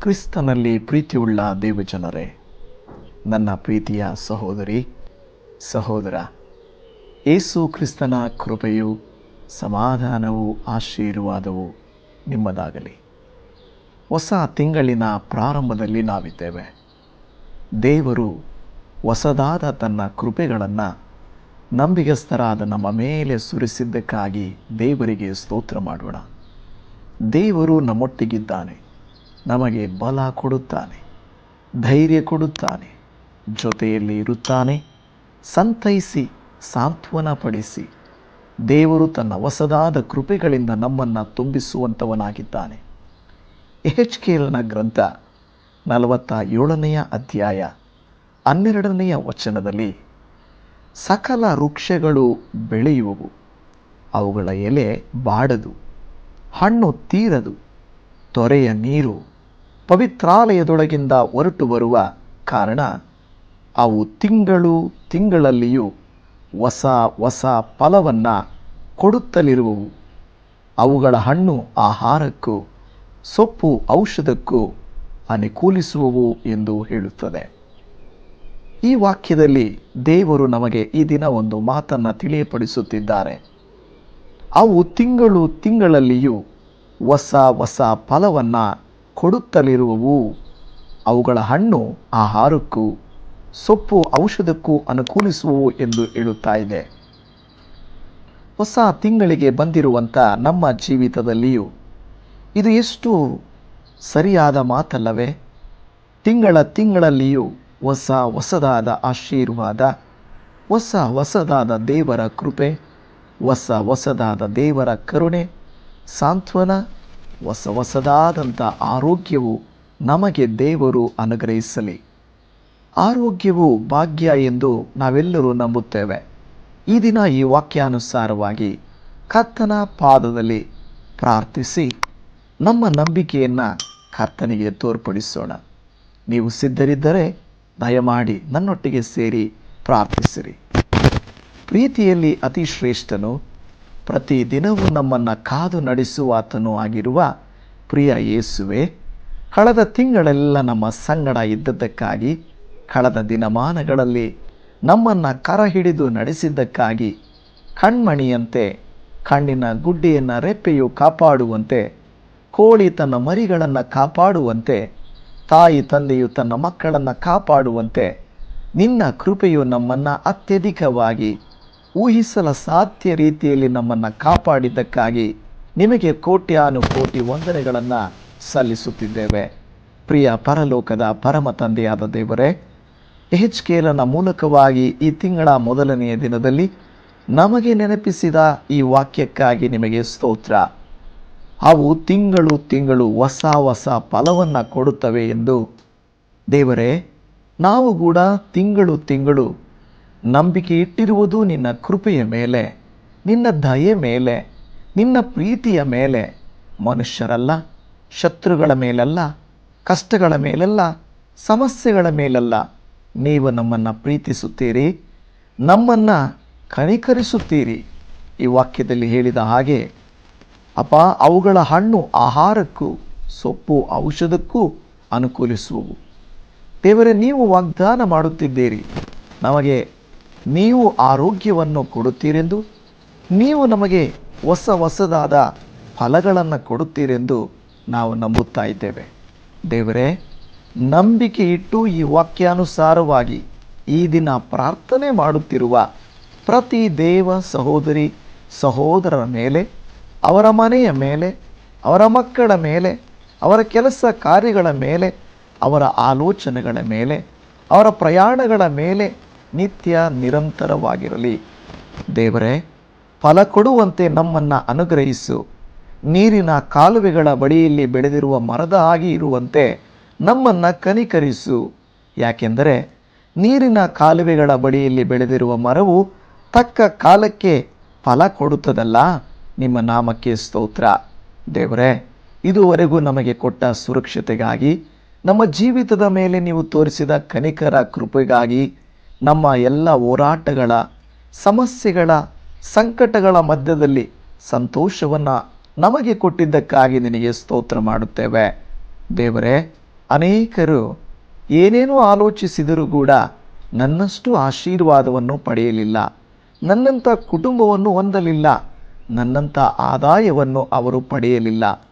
ಕ್ರಿಸ್ತನಲ್ಲಿ ಪ್ರೀತಿಯುಳ್ಳ ದೇವಜನರೇ, ನನ್ನ ಪ್ರೀತಿಯ ಸಹೋದರಿ, ಸಹೋದರ, ಏಸು ಕ್ರಿಸ್ತನ ಕೃಪೆಯು ಸಮಾಧಾನವು ಆಶೀರ್ವಾದವು ನಿಮ್ಮದಾಗಲಿ. ಹೊಸ ತಿಂಗಳಿನ ಪ್ರಾರಂಭದಲ್ಲಿ ನಾವಿದ್ದೇವೆ. ದೇವರು ಹೊಸದಾದ ತನ್ನ ಕೃಪೆಗಳನ್ನು ನಂಬಿಗಸ್ತರಾದ ನಮ್ಮ ಮೇಲೆ ಸುರಿಸಿದ್ದಕ್ಕಾಗಿ ದೇವರಿಗೆ ಸ್ತೋತ್ರ ಮಾಡೋಣ. ದೇವರು ನಮ್ಮೊಟ್ಟಿಗಿದ್ದಾನೆ. ನಮಗೆ ಬಲ ಕೊಡುತ್ತಾನೆ, ಧೈರ್ಯ ಕೊಡುತ್ತಾನೆ, ಜೊತೆಯಲ್ಲಿ ಇರುತ್ತಾನೆ. ಸಂತೈಸಿ, ಸಾಂತ್ವನಪಡಿಸಿ. ದೇವರು ತನ್ನ ಹೊಸದಾದ ಕೃಪೆಗಳಿಂದ ನಮ್ಮನ್ನು ತುಂಬಿಸುವಂಥವನಾಗಿದ್ದಾನೆ ಎಚ್ ಕೆಲ್ನ ಗ್ರಂಥ ನಲವತ್ತ ಏಳನೆಯ ಅಧ್ಯಾಯ ಹನ್ನೆರಡನೆಯ ವಚನದಲ್ಲಿ, ಸಕಲ ವೃಕ್ಷಗಳು ಬೆಳೆಯುವವು, ಅವುಗಳ ಎಲೆ ಬಾಡದು, ಹಣ್ಣು ತೀರದು, ತೊರೆಯ ನೀರು ಪವಿತ್ರಾಲಯದೊಳಗಿಂದ ಹೊರಟು ಬರುವ ಕಾರಣ ಅವು ತಿಂಗಳು ತಿಂಗಳಲ್ಲಿಯೂ ಹೊಸ ಹೊಸ ಫಲವನ್ನು ಕೊಡುತ್ತಲಿರುವವು. ಅವುಗಳ ಹಣ್ಣು ಆಹಾರಕ್ಕೂ ಸೊಪ್ಪು ಔಷಧಕ್ಕೂ ಅನುಕೂಲಿಸುವವು ಎಂದು ಹೇಳುತ್ತದೆ. ಈ ವಾಕ್ಯದಲ್ಲಿ ದೇವರು ನಮಗೆ ಈ ದಿನ ಒಂದು ಮಾತನ್ನು ತಿಳಿಯಪಡಿಸುತ್ತಿದ್ದಾರೆ. ಅವು ತಿಂಗಳು ತಿಂಗಳಲ್ಲಿಯೂ ಹೊಸ ಹೊಸ ಫಲವನ್ನು ಕೊಡುತ್ತಲಿರುವವು. ಅವುಗಳ ಹಣ್ಣು ಆಹಾರಕ್ಕೂ, ಸೊಪ್ಪು ಔಷಧಕ್ಕೂ ಅನುಕೂಲಿಸುವವು ಎಂದು ಹೇಳುತ್ತಾ ಇದೆ. ಹೊಸ ತಿಂಗಳಿಗೆ ಬಂದಿರುವಂಥ ನಮ್ಮ ಜೀವಿತದಲ್ಲಿಯೂ ಇದು ಎಷ್ಟು ಸರಿಯಾದ ಮಾತಲ್ಲವೇ? ತಿಂಗಳ ತಿಂಗಳಲ್ಲಿಯೂ ಹೊಸ ಹೊಸದಾದ ಆಶೀರ್ವಾದ, ಹೊಸ ಹೊಸದಾದ ದೇವರ ಕೃಪೆ, ಹೊಸ ಹೊಸದಾದ ದೇವರ ಕರುಣೆ, ಸಾಂತ್ವನ ಹೊಸ ಹೊಸದಾದಂಥ ಆರೋಗ್ಯವು ನಮಗೆ ದೇವರು ಅನುಗ್ರಹಿಸಲಿ. ಆರೋಗ್ಯವು ಭಾಗ್ಯ ಎಂದು ನಾವೆಲ್ಲರೂ ನಂಬುತ್ತೇವೆ. ಈ ದಿನ ಈ ವಾಕ್ಯಾನುಸಾರವಾಗಿ ಕರ್ತನ ಪಾದದಲ್ಲಿ ಪ್ರಾರ್ಥಿಸಿ, ನಮ್ಮ ನಂಬಿಕೆಯನ್ನು ಕರ್ತನಿಗೆ ತೋರ್ಪಡಿಸೋಣ. ನೀವು ಸಿದ್ಧರಿದ್ದರೆ ದಯಮಾಡಿ ನನ್ನೊಟ್ಟಿಗೆ ಸೇರಿ ಪ್ರಾರ್ಥಿಸಿರಿ. ಪ್ರೀತಿಯಲ್ಲಿ ಅತಿ ಶ್ರೇಷ್ಠನು ಪ್ರತಿ ದಿನವೂ ನಮ್ಮನ್ನು ಕಾದು ನಡೆಸುವಾತನೂ ಆಗಿರುವ ಪ್ರಿಯ ಯೇಸುವೆ, ಕಳೆದ ತಿಂಗಳೆಲ್ಲ ನಮ್ಮ ಸಂಗಡ ಇದ್ದದ್ದಕ್ಕಾಗಿ, ಕಳೆದ ದಿನಮಾನಗಳಲ್ಲಿ ನಮ್ಮನ್ನು ಕರ ಹಿಡಿದು ನಡೆಸಿದ್ದಕ್ಕಾಗಿ, ಕಣ್ಮಣಿಯಂತೆ, ಕಣ್ಣಿನ ಗುಡ್ಡೆಯನ್ನು ರೆಪ್ಪೆಯು ಕಾಪಾಡುವಂತೆ, ಕೋಳಿ ತನ್ನ ಮರಿಗಳನ್ನು ಕಾಪಾಡುವಂತೆ, ತಾಯಿ ತಂದೆಯು ತನ್ನ ಮಕ್ಕಳನ್ನು ಕಾಪಾಡುವಂತೆ, ನಿನ್ನ ಕೃಪೆಯು ನಮ್ಮನ್ನು ಅತ್ಯಧಿಕವಾಗಿ ಊಹಿಸಲ ಸಾಧ್ಯ ರೀತಿಯಲ್ಲಿ ನಮ್ಮನ್ನು ಕಾಪಾಡಿದ್ದಕ್ಕಾಗಿ ನಿಮಗೆ ಕೋಟ್ಯಾನು ಕೋಟಿ ವಂದನೆಗಳನ್ನು ಸಲ್ಲಿಸುತ್ತಿದ್ದೇವೆ. ಪ್ರಿಯ ಪರಲೋಕದ ಪರಮ ತಂದೆಯಾದ ದೇವರೇ ಎಚ್ ಕೆಲನ ಮೂಲಕವಾಗಿ ಈ ತಿಂಗಳ ಮೊದಲನೆಯ ದಿನದಲ್ಲಿ ನಮಗೆ ನೆನಪಿಸಿದ ಈ ವಾಕ್ಯಕ್ಕಾಗಿ ನಿಮಗೆ ಸ್ತೋತ್ರ. ಅವು ತಿಂಗಳು ತಿಂಗಳು ಹೊಸ ಹೊಸ ಫಲವನ್ನು ಕೊಡುತ್ತವೆ ಎಂದು ದೇವರೇ, ನಾವು ಕೂಡ ತಿಂಗಳು ತಿಂಗಳು ನಂಬಿಕೆ ಇಟ್ಟಿರುವುದು ನಿನ್ನ ಕೃಪೆಯ ಮೇಲೆ, ನಿನ್ನ ದಯೆ ಮೇಲೆ, ನಿನ್ನ ಪ್ರೀತಿಯ ಮೇಲೆ. ಮನುಷ್ಯರಲ್ಲ, ಶತ್ರುಗಳ ಮೇಲಲ್ಲ, ಕಷ್ಟಗಳ ಮೇಲಲ್ಲ, ಸಮಸ್ಯೆಗಳ ಮೇಲಲ್ಲ. ನೀವು ನಮ್ಮನ್ನು ಪ್ರೀತಿಸುತ್ತೀರಿ, ನಮ್ಮನ್ನು ಕನಿಕರಿಸುತ್ತೀರಿ. ಈ ವಾಕ್ಯದಲ್ಲಿ ಹೇಳಿದ ಹಾಗೆ ಅಪ ಅವುಗಳ ಹಣ್ಣು ಆಹಾರಕ್ಕೂ, ಸೊಪ್ಪು ಔಷಧಕ್ಕೂ ಅನುಕೂಲಿಸುವವು. ದೇವರೇ, ನೀವು ವಾಗ್ದಾನ ಮಾಡುತ್ತಿದ್ದೀರಿ. ನಮಗೆ ನೀವು ಆರೋಗ್ಯವನ್ನು ಕೊಡುತ್ತೀರೆಂದು, ನೀವು ನಮಗೆ ಹೊಸ ಹೊಸದಾದ ಫಲಗಳನ್ನು ಕೊಡುತ್ತೀರೆಂದು ನಾವು ನಂಬುತ್ತಾ ಇದ್ದೇವೆ. ದೇವರೇ, ನಂಬಿಕೆ ಇಟ್ಟು ಈ ವಾಕ್ಯಾನುಸಾರವಾಗಿ ಈ ದಿನ ಪ್ರಾರ್ಥನೆ ಮಾಡುತ್ತಿರುವ ಪ್ರತಿ ದೇವ ಸಹೋದರಿ ಸಹೋದರರ ಮೇಲೆ, ಅವರ ಮನೆಯ ಮೇಲೆ, ಅವರ ಮಕ್ಕಳ ಮೇಲೆ, ಅವರ ಕೆಲಸ ಕಾರ್ಯಗಳ ಮೇಲೆ, ಅವರ ಆಲೋಚನೆಗಳ ಮೇಲೆ, ಅವರ ಪ್ರಯಾಣಗಳ ಮೇಲೆ ನಿತ್ಯ ನಿರಂತರವಾಗಿರಲಿ. ದೇವರೇ, ಫಲ ಕೊಡುವಂತೆ ನಮ್ಮನ್ನು ಅನುಗ್ರಹಿಸು. ನೀರಿನ ಕಾಲುವೆಗಳ ಬಳಿಯಲ್ಲಿ ಬೆಳೆದಿರುವ ಮರದ ಹಾಗೆ ಇರುವಂತೆ ನಮ್ಮನ್ನು ಕನಿಕರಿಸು. ಯಾಕೆಂದರೆ, ನೀರಿನ ಕಾಲುವೆಗಳ ಬಳಿಯಲ್ಲಿ ಬೆಳೆದಿರುವ ಮರವು ತಕ್ಕ ಕಾಲಕ್ಕೆ ಫಲ ಕೊಡುತ್ತದಲ್ಲ? ನಿಮ್ಮ ನಾಮಕ್ಕೆ ಸ್ತೋತ್ರ. ದೇವರೇ, ಇದುವರೆಗೂ ನಮಗೆ ಕೊಟ್ಟ ಸುರಕ್ಷತೆಗಾಗಿ, ನಮ್ಮ ಜೀವಿತದ ಮೇಲೆ ನೀವು ತೋರಿಸಿದ ಕನಿಕರ ಕೃಪೆಗಾಗಿ ನಮ್ಮ ಎಲ್ಲ ಹೋರಾಟಗಳ, ಸಮಸ್ಯೆಗಳ, ಸಂಕಟಗಳ ಮಧ್ಯದಲ್ಲಿ ಸಂತೋಷವನ್ನು ನಮಗೆ ಕೊಟ್ಟಿದ್ದಕ್ಕಾಗಿ ನಿನಗೆ ಸ್ತೋತ್ರ ಮಾಡುತ್ತೇವೆ. ದೇವರೇ, ಅನೇಕರು ಏನೇನೋ ಆಲೋಚಿಸಿದರೂ ಕೂಡ ನನ್ನಷ್ಟು ಆಶೀರ್ವಾದವನ್ನು ಪಡೆಯಲಿಲ್ಲ. ನನ್ನಂಥ ಕುಟುಂಬವನ್ನು ಹೊಂದಲಿಲ್ಲ. ನನ್ನಂಥ ಆದಾಯವನ್ನು ಅವರು ಪಡೆಯಲಿಲ್ಲ.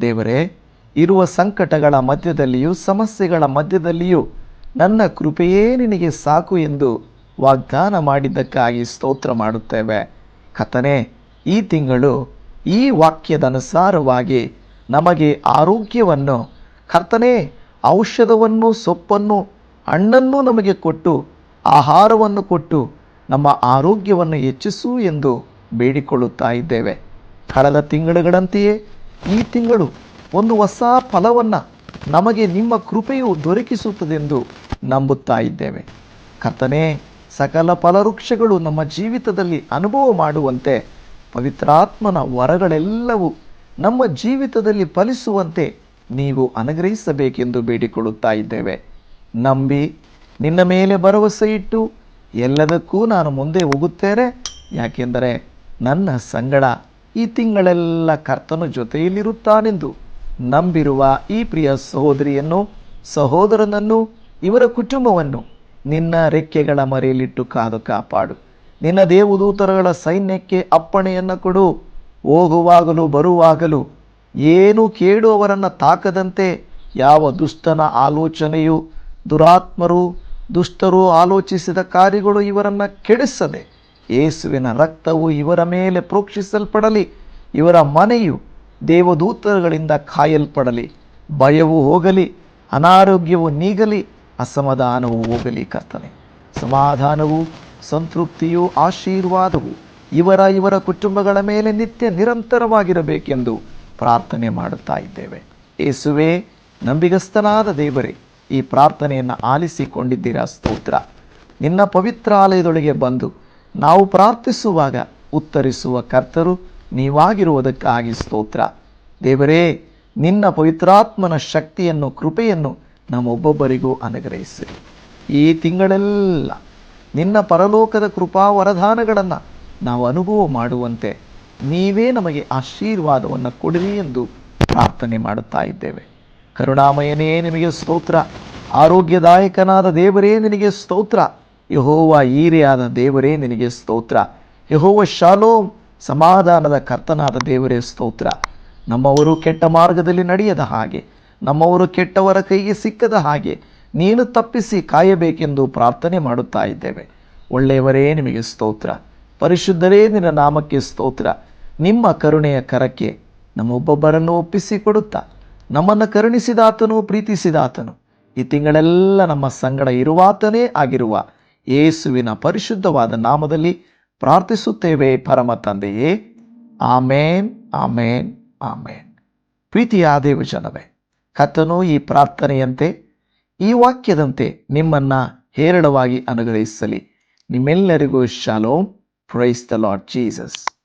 ದೇವರೇ, ಇರುವ ಸಂಕಟಗಳ ಮಧ್ಯದಲ್ಲಿಯೂ, ಸಮಸ್ಯೆಗಳ ಮಧ್ಯದಲ್ಲಿಯೂ ನನ್ನ ಕೃಪೆಯೇ ನಿನಗೆ ಸಾಕು ಎಂದು ವಾಗ್ದಾನ ಮಾಡಿದ್ದಕ್ಕಾಗಿ ಸ್ತೋತ್ರ ಮಾಡುತ್ತೇವೆ. ಕಥನೆ ಈ ತಿಂಗಳು ಈ ವಾಕ್ಯದ ಅನುಸಾರವಾಗಿ ನಮಗೆ ಆರೋಗ್ಯವನ್ನು, ಕರ್ತನೇ, ಔಷಧವನ್ನು, ಸೊಪ್ಪನ್ನು, ಹಣ್ಣನ್ನು ನಮಗೆ ಕೊಟ್ಟು, ಆಹಾರವನ್ನು ಕೊಟ್ಟು, ನಮ್ಮ ಆರೋಗ್ಯವನ್ನು ಹೆಚ್ಚಿಸು ಎಂದು ಬೇಡಿಕೊಳ್ಳುತ್ತಾ ಇದ್ದೇವೆ. ಕಳೆದ ತಿಂಗಳುಗಳಂತೆಯೇ ಈ ತಿಂಗಳು ಒಂದು ಹೊಸ ಫಲವನ್ನು ನಮಗೆ ನಿಮ್ಮ ಕೃಪೆಯು ದೊರಕಿಸುತ್ತದೆಂದು ನಂಬುತ್ತಾ ಇದ್ದೇವೆ. ಕರ್ತನೇ, ಸಕಲ ಫಲವೃಕ್ಷಗಳು ನಮ್ಮ ಜೀವಿತದಲ್ಲಿ ಅನುಭವ ಮಾಡುವಂತೆ, ಪವಿತ್ರಾತ್ಮನ ವರಗಳೆಲ್ಲವೂ ನಮ್ಮ ಜೀವಿತದಲ್ಲಿ ಫಲಿಸುವಂತೆ ನೀವು ಅನುಗ್ರಹಿಸಬೇಕೆಂದು ಬೇಡಿಕೊಳ್ಳುತ್ತಾ ಇದ್ದೇವೆ. ನಂಬಿ, ನಿನ್ನ ಮೇಲೆ ಭರವಸೆ ಇಟ್ಟು ಎಲ್ಲದಕ್ಕೂ ನಾನು ಮುಂದೆ ಹೋಗುತ್ತೇನೆ. ಯಾಕೆಂದರೆ ನನ್ನ ಸಂಗಡ ಈ ತಿಂಗಳೆಲ್ಲ ಕರ್ತನ ಜೊತೆಯಲ್ಲಿರುತ್ತಾನೆಂದು ನಂಬಿರುವ ಈ ಪ್ರಿಯ ಸಹೋದರಿಯನ್ನು, ಸಹೋದರನನ್ನು, ಇವರ ಕುಟುಂಬವನ್ನು ನಿನ್ನ ರೆಕ್ಕೆಗಳ ಮರೆಯಲಿಟ್ಟು ಕಾದು ಕಾಪಾಡು. ನಿನ್ನ ದೇವದೂತರಗಳ ಸೈನ್ಯಕ್ಕೆ ಅಪ್ಪಣೆಯನ್ನು ಕೊಡು. ಹೋಗುವಾಗಲೂ ಬರುವಾಗಲೂ ಏನು ಕೇಳುವವರನ್ನು ತಾಕದಂತೆ ಯಾವ ದುಷ್ಟನ ಆಲೋಚನೆಯು, ದುರಾತ್ಮರು, ದುಷ್ಟರು ಆಲೋಚಿಸಿದ ಕಾರ್ಯಗಳು ಇವರನ್ನು ಕೆಡಿಸದೆ, ಯೇಸುವಿನ ರಕ್ತವು ಇವರ ಮೇಲೆ ಪ್ರೋಕ್ಷಿಸಲ್ಪಡಲಿ. ಇವರ ಮನೆಯು ದೇವದೂತರುಗಳಿಂದ ಕಾಯಲ್ಪಡಲಿ. ಭಯವು ಹೋಗಲಿ, ಅನಾರೋಗ್ಯವು ನೀಗಲಿ, ಅಸಮಾಧಾನವೂ ಹೋಗಲಿ ಕರ್ತನೆ. ಸಮಾಧಾನವು, ಸಂತೃಪ್ತಿಯು, ಆಶೀರ್ವಾದವು ಇವರ ಇವರ ಕುಟುಂಬಗಳ ಮೇಲೆ ನಿತ್ಯ ನಿರಂತರವಾಗಿರಬೇಕೆಂದು ಪ್ರಾರ್ಥನೆ ಮಾಡುತ್ತಾ ಇದ್ದೇವೆ. ಏಸುವೆ, ನಂಬಿಗಸ್ತನಾದ ದೇವರೇ, ಈ ಪ್ರಾರ್ಥನೆಯನ್ನು ಆಲಿಸಿಕೊಂಡಿದ್ದೀರಾ? ಸ್ತೋತ್ರ. ನಿನ್ನ ಪವಿತ್ರ ಆಲಯದೊಳಗೆ ಬಂದು ನಾವು ಪ್ರಾರ್ಥಿಸುವಾಗ ಉತ್ತರಿಸುವ ಕರ್ತರು ನೀವಾಗಿರುವುದಕ್ಕಾಗಿ ಸ್ತೋತ್ರ. ದೇವರೇ, ನಿನ್ನ ಪವಿತ್ರಾತ್ಮನ ಶಕ್ತಿಯನ್ನು, ಕೃಪೆಯನ್ನು ನಮ್ಮೊಬ್ಬೊಬ್ಬರಿಗೂ ಅನುಗ್ರಹಿಸಿ. ಈ ತಿಂಗಳೆಲ್ಲ ನಿನ್ನ ಪರಲೋಕದ ಕೃಪಾ ವರದಾನಗಳನ್ನು ನಾವು ಅನುಭವ ಮಾಡುವಂತೆ ನೀವೇ ನಮಗೆ ಆಶೀರ್ವಾದವನ್ನು ಕೊಡಿರಿ ಎಂದು ಪ್ರಾರ್ಥನೆ ಮಾಡುತ್ತಾ ಇದ್ದೇವೆ. ಕರುಣಾಮಯನೇ, ನಿಮಗೆ ಸ್ತೋತ್ರ. ಆರೋಗ್ಯದಾಯಕನಾದ ದೇವರೇ, ನಿನಗೆ ಸ್ತೋತ್ರ. ಯಹೋವ ಈರೆಯಾದ ದೇವರೇ, ನಿನಗೆ ಸ್ತೋತ್ರ. ಯಹೋವ ಶಾಲೋಮ್ ಸಮಾಧಾನದ ಕರ್ತನಾದ ದೇವರೇ ಸ್ತೋತ್ರ. ನಮ್ಮವರು ಕೆಟ್ಟ ಮಾರ್ಗದಲ್ಲಿ ನಡೆಯದ ಹಾಗೆ, ನಮ್ಮವರು ಕೆಟ್ಟವರ ಕೈಗೆ ಸಿಕ್ಕದ ಹಾಗೆ ನೀನು ತಪ್ಪಿಸಿ ಕಾಯಬೇಕೆಂದು ಪ್ರಾರ್ಥನೆ ಮಾಡುತ್ತಾ ಇದ್ದೇವೆ. ಒಳ್ಳೆಯವರೇ ನಿಮಗೆ ಸ್ತೋತ್ರ. ಪರಿಶುದ್ಧರೇ ನಿನ್ನ ನಾಮಕ್ಕೆ ಸ್ತೋತ್ರ. ನಿಮ್ಮ ಕರುಣೆಯ ಕರಕ್ಕೆ ನಮ್ಮೊಬ್ಬೊಬ್ಬರನ್ನು ಒಪ್ಪಿಸಿಕೊಡುತ್ತಾ, ನಮ್ಮನ್ನು ಕರುಣಿಸಿದಾತನು, ಪ್ರೀತಿಸಿದಾತನು. ಈ ತಿಂಗಳೆಲ್ಲ ನಮ್ಮ ಸಂಗಡ ಇರುವಾತನೇ ಆಗಿರುವ ಯೇಸುವಿನ ಪರಿಶುದ್ಧವಾದ ನಾಮದಲ್ಲಿ ಪ್ರಾರ್ಥಿಸುತ್ತೇವೆ ಪರಮ ತಂದೆಯೇ. ಆಮೇನ್ ಆಮೇನ್ ಆಮೇನ್. ಪ್ರೀತಿಯ ದೇವಜನವೇ ಕರ್ತನು ಈ ಪ್ರಾರ್ಥನೆಯಂತೆ, ಈ ವಾಕ್ಯದಂತೆ ನಿಮ್ಮನ್ನು ಹೇರಳವಾಗಿ ಅನುಗ್ರಹಿಸಲಿ. ನಿಮ್ಮೆಲ್ಲರಿಗೂ shalom. Praise the lord Jesus